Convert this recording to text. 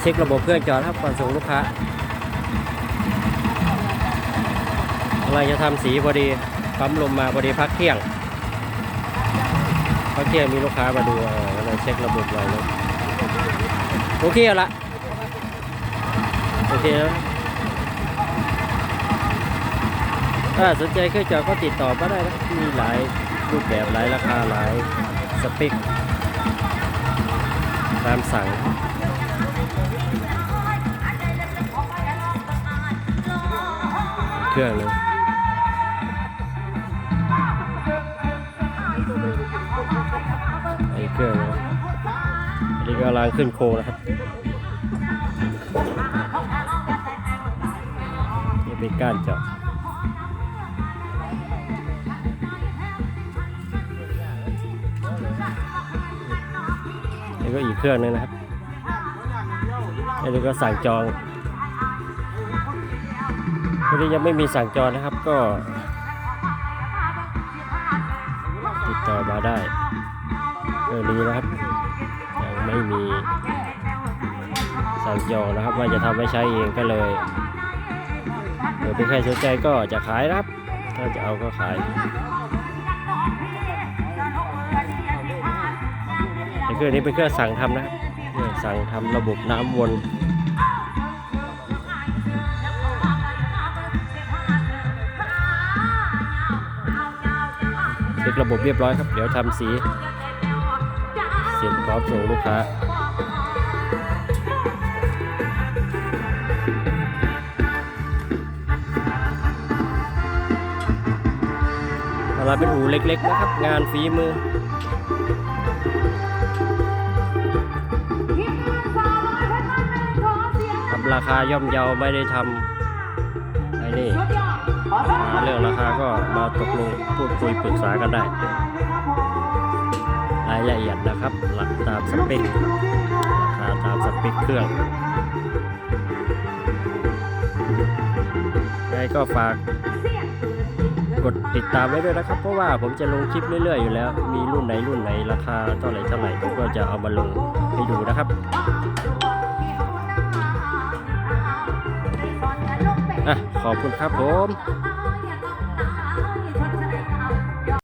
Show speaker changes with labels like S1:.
S1: เช็คระบบเครื่องจอดครับก่อนส่งลูกค้าเราจะทำสีพอดีปั๊มลมมาพอดีพักเที่ยงพักเที่ยงมีลูกค้ามาดูเออก็เช็คระบบหน่อยโอเคแล้วละโอเคแล้วถ้าสนใจเครื่องจอดก็ติดต่อมาได้นะมีหลายรูปแบบหลายราคาหลายสเปคตามสั่ง เครื่องหนึงไอ้เครื่องนะอันนี้ก็กำลังขึ้นโครงนะครับนี่เป็นก้านเจาะนี่ก็อีกเครื่องหนึงนะครับอันนี้ก็สั่งจอง วันนี้ยังไม่มีสั่งจองนะครับ ก็ ติดต่อมาได้เออนี้นะครับยังไม่มีสั่งจองนะครับ ว่าจะทำไว้ใช้เองก็เลยเดี๋ยวเป็นใครสนใจก็จะขายนะครับ ถ้าจะเอาก็ขายแต่เครื่องนี้เป็นเครื่องสั่งทำนะครับเครื่องสั่งทำระบบน้ำวน ช็คระบบเรียบร้อยครับ เดี๋ยวทำสี เสร็จพร้อมส่งลูกค้าเราเป็นอู่เล็กๆนะครับ งานฝีมือทำราคาย่อมเยาไม่ได้ทำ ไอ้นี่หาเรื่องราคาก็มาตกลงพูดคุยปรึกษากันได้ รายละเอียดนะครับ หลักตามสเปคราคาตามสเปคเครื่องยังไงก็ฝากกดติดตามไว้ด้วยนะครับ เพราะว่าผมจะลงคลิปเรื่อยๆอยู่แล้ว มีรุ่นไหนรุ่นไหนราคาเท่าไหร่เท่าไหร่ผมก็จะเอามาลงให้ดูนะครับ ขอบคุณครับผม